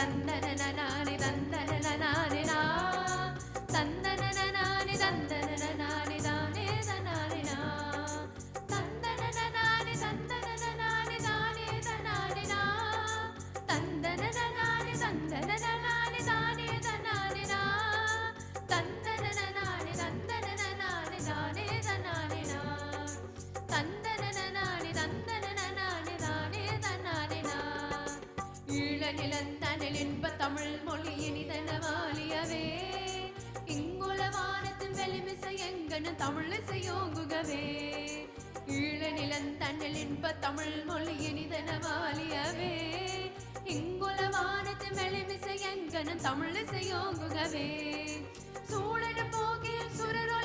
தந்தனனனானி தந்தனனனானி நா. தந்தனனனானி தந்தனனனானி தானே தனானி நா. தந்தனனனானி தந்தனனனானி தானே தனானி நா. ஈழநிலந்தனில் இன்ப தமிழ் மொழி இனிதன வாலியவே. இங்குல வானத்தின் வெளிமிசை எங்கன தமிழிசையோங்குகவே ஈழநிலந்தனில் இன்ப தமிழ் மொழி இனிதன வாலியவே. இங்குல வானத்தின் வெளிமிசை எங்கன தமிழிசையோங்குகவே சூழன போகிய சுரரோ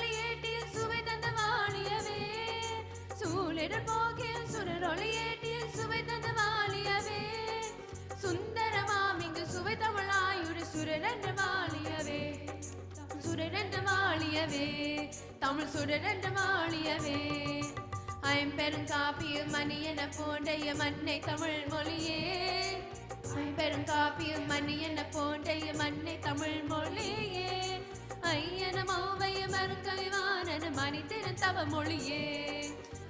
வாழியவே தமிழ் சுரரன்ற வாழியவே ஐம்பெருங்காப்பிய மணி என போன்றைய மண்ணை தமிழ் மொழியே. ஐம்பெருங்காப்பிய மணி என போன்றைய மண்ணை தமிழ் மொழியே. ஐயன மௌவைய மருங்கவிவானன மணித்தின தவ மொழியே.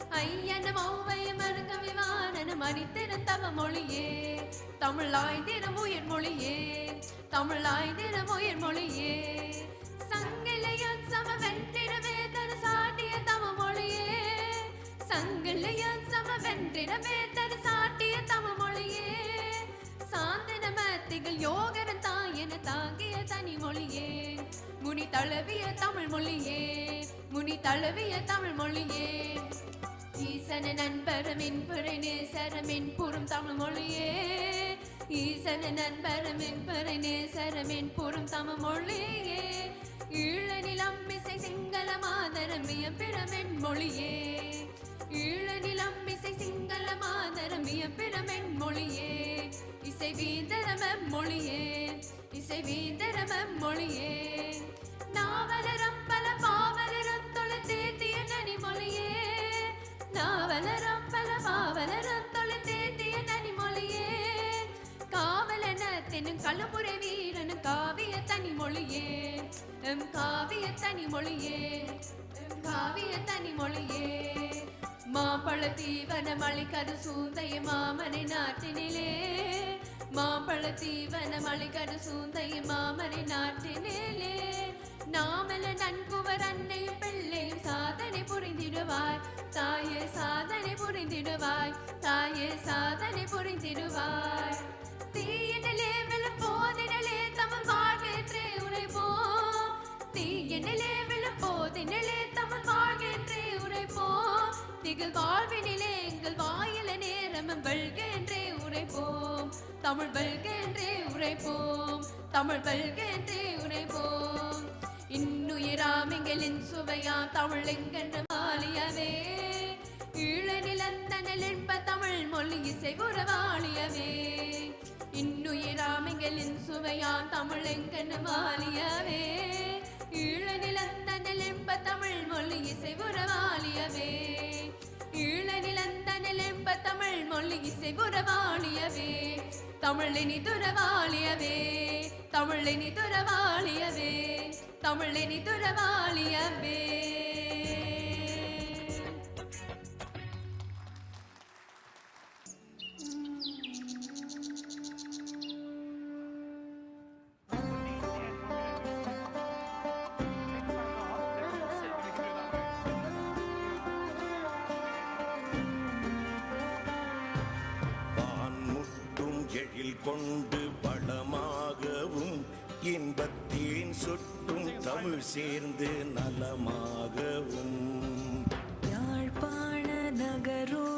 ஐயன மௌவைய மருங்கவிவானன மணித்தின தவ மொழியே. தமிழாய் தமிழாய்ந்திரம் உயிர் மொழியே. தமிழாய் தமிழாய்ந்திரம் உயிர் மொழியே. மத்திகள் யோகரன் தாயன தாங்கிய தனி மொழியே முனி தழுவிய தமிழ் மொழியே. முனி தழுவிய தமிழ் மொழியே. ஈசன நண்பரமின் புரை நேசரமின் புறம் தமிழ் மொழியே. ஈசன நண்பரமின் புரை நேசரமின் புறம் தமிழ் மொழியே. ஈழ நிலம் இசை சிங்கள மாதரம் பிறமென் மொழியே. ஈழ நிலம் இசை சிங்கள மாதரம் இசை வீந்தரம மொழியே இசை வீந்தரம மொழியே. நாவலரம் பல பாவலரம் தொலை தேத்திய நனி மொழியே. நாவலரம் பல பாவலரம் தொலை தேத்திய நனி மொழியே. காவலன தென்னும் களமுறை வீரனும் காவிய தனி மொழியே. எம் காவிய தனி மொழியே எம் காவிய தனி மொழியே. மாப்பழ தீவன மளிகது சூந்தைய மாமனை நாட்டினிலே. மாம்பழ தீவன மளிகடு சூந்தை மாமனை நாட்டினேலே நாமல நன்குவர் அன்னையும் பிள்ளையும் சாதனை புரிந்திடுவாய். தாயே சாதனை புரிந்திடுவாய். தாயே சாதனை புரிந்திடுவாய். தீயினிலே விழ போதினிலே தமிழ் வாழ்வேற்றே உரைப்போம் தீயினிலே விழ போதினிலே தமிழ் வாழ்கென்றே உரைப்போம் திகழ் வாழ்வினிலே எங்கள் வாயில நேரமும் வெல்கென்றே உரைப்போம். தமிழ் வெல்கென்றே உரைப்போம். தமிழ் வெல்கென்றே உரைப்போம். இன்னுயிராமிங்களின் சுவையா தமிழ் எங்கென்ற மாலியவே ஈழ தமிழ் மொழி இசை குறவாளியவே இன்னுயிராமிகளின் சுவையா தமிழ் எங்கென்ற மாலியவே ஈழ தமிழ் மொழி இசை உறவாளியவே தமிழ் மொழி இசை உறவாளியவே. தமிழினி துறவாளியவே. தமிழினி துறவாளியவே. தமிழினி துறவாளியவே. கொண்டு வளமாகவும் இன்பத்தேன் சுட்டும் தமிழ் சேர்ந்து நலமாகவும். யாழ்ப்பாண நகரோ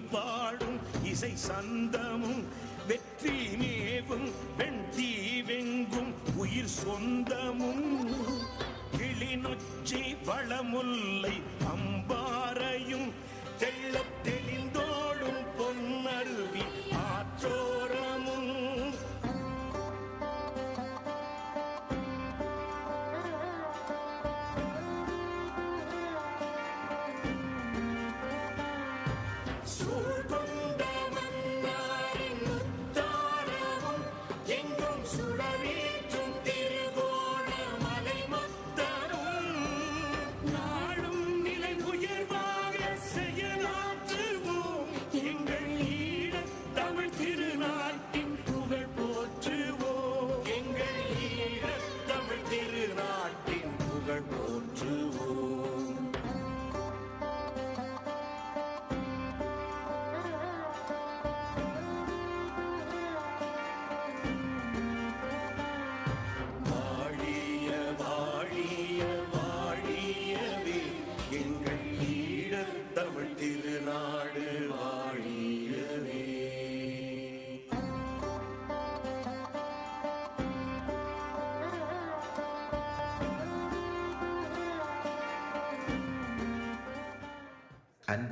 பாடும் இசை சந்தமும் வெற்றி மேவும் வெண்தீ வெங்கும் உயிர் சொந்தமும். கிளிநொச்சி வளமுல்லை அம்பா Sure.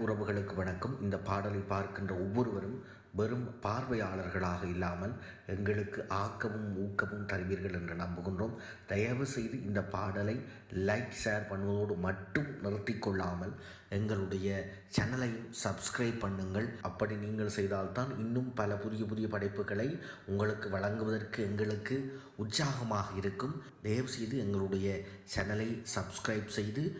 உறவுகளுக்கு வணக்கம். இந்த பாடலை பார்க்கின்ற ஒவ்வொருவரும் வெறும் பார்வையாளர்களாக இல்லாமல் எங்களுக்கு ஆக்கமும் ஊக்கமும் தருவீர்கள் என்று நம்புகின்றோம். தயவு செய்து இந்த பாடலை லைக் ஷேர் பண்ணுவதோடு மட்டும் நிறுத்தி கொள்ளாமல் எங்களுடைய சேனலையும் சப்ஸ்கிரைப் பண்ணுங்கள். அப்படி நீங்கள் செய்தால்தான் இன்னும் பல புதிய புதிய படைப்புகளை உங்களுக்கு வழங்குவதற்கு எங்களுக்கு உற்சாகமாக இருக்கும். தயவு செய்து எங்களுடைய சேனலை சப்ஸ்கிரைப் செய்து